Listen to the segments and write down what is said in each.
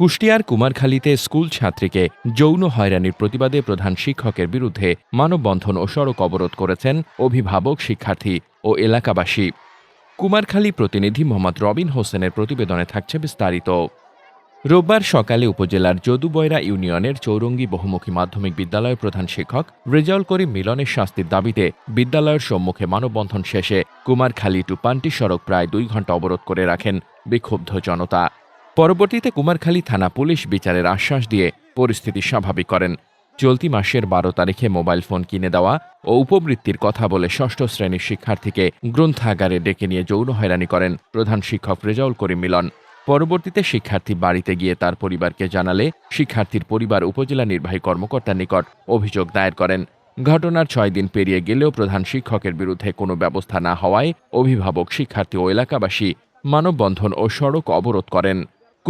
কুষ্টিয়ার কুমারখালীতে স্কুল ছাত্রীকে যৌন হয়রানির প্রতিবাদে প্রধান শিক্ষকের বিরুদ্ধে মানববন্ধন ও সড়ক অবরোধ করেছেন অভিভাবক, শিক্ষার্থী ও এলাকাবাসী। কুমারখালী প্রতিনিধি মোহাম্মদ রবিন হোসেনের প্রতিবেদনে থাকছে বিস্তারিত। রোববার সকালে উপজেলার যদুবয়রা ইউনিয়নের চৌরঙ্গী বহুমুখী মাধ্যমিক বিদ্যালয়ের প্রধান শিক্ষক রেজাউল করিম মিলনের শাস্তির দাবিতে বিদ্যালয়ের সম্মুখে মানববন্ধন শেষে কুমারখালী টু পান্টি সড়ক প্রায় দুই ঘণ্টা অবরোধ করে রাখেন বিক্ষুব্ধ জনতা। পরবর্তীতে কুমারখালী থানা পুলিশ বিচারের আশ্বাস দিয়ে পরিস্থিতি স্বাভাবিক করেন। চলতি মাসের বারো তারিখে মোবাইল ফোন কিনে দেওয়া ও উপবৃত্তির কথা বলে ষষ্ঠ শ্রেণির শিক্ষার্থীকে গ্রন্থাগারে ডেকে নিয়ে যৌন হয়রানি করেন প্রধান শিক্ষক রেজাউল করিম মিলন। পরবর্তীতে শিক্ষার্থী বাড়িতে গিয়ে তার পরিবারকে জানালে শিক্ষার্থীর পরিবার উপজেলা নির্বাহী কর্মকর্তার নিকট অভিযোগ দায়ের করেন। ঘটনার ছয় দিন পেরিয়ে গেলেও প্রধান শিক্ষকের বিরুদ্ধে কোনো ব্যবস্থা না হওয়ায় অভিভাবক শিক্ষার্থী ও এলাকাবাসী মানববন্ধন ও সড়ক অবরোধ করেন।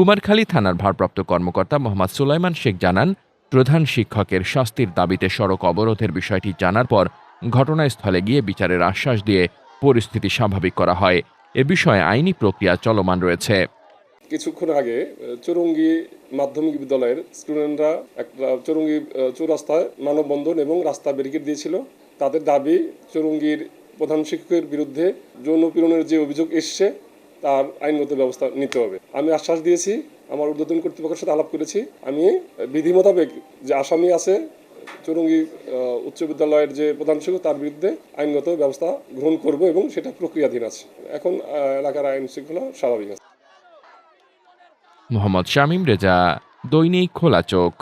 কুমারখালী থানার ভারপ্রাপ্ত কর্মকর্তা মোহাম্মদ সুলাইমান শেখ জানান, প্রধান শিক্ষকের শাস্তির দাবিতে সড়ক অবরোধের বিষয়টি জানার পর ঘটনাস্থলে গিয়ে বিচারের আশ্বাস দিয়ে পরিস্থিতি স্বাভাবিক করা হয়। এ বিষয়ে আইনি প্রক্রিয়া চলমান রয়েছে। কিছুক্ষণ আগে চৌরঙ্গি মাধ্যমিক বিদ্যালয়ের স্টুডেন্টরা একটা চৌরঙ্গি চৌরাস্তায় মানববন্ধন এবং রাস্তা ব্যারিকেড দিয়েছিল। তাদের দাবি, চৌরঙ্গির প্রধান শিক্ষকের বিরুদ্ধে যৌন পীড়নের যে অভিযোগ এসছে তার আইনগত ব্যবস্থা নিতে হবে। আমি আশ্বাস দিয়েছি আমার ঊর্ধ্বতন কর্তৃপক্ষের সাথে আলাপ করেছি। আমি বিধি মোতাবেক যে আসামি আছে চৌরঙ্গি উচ্চ বিদ্যালয়ের যে প্রধান শিক্ষক তার বিরুদ্ধে আইনগত ব্যবস্থা গ্রহণ করব এবং সেটা প্রক্রিয়াধীন আছে। এখন এলাকার আইন শৃঙ্খলা স্বাভাবিক আছে। মোহাম্মদ শামীম রেজা দৈনিক খোলা চোখ।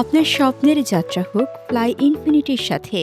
আপনার স্বপ্নের যাত্রা হোক ফ্লাই ইনফিনিটির সাথে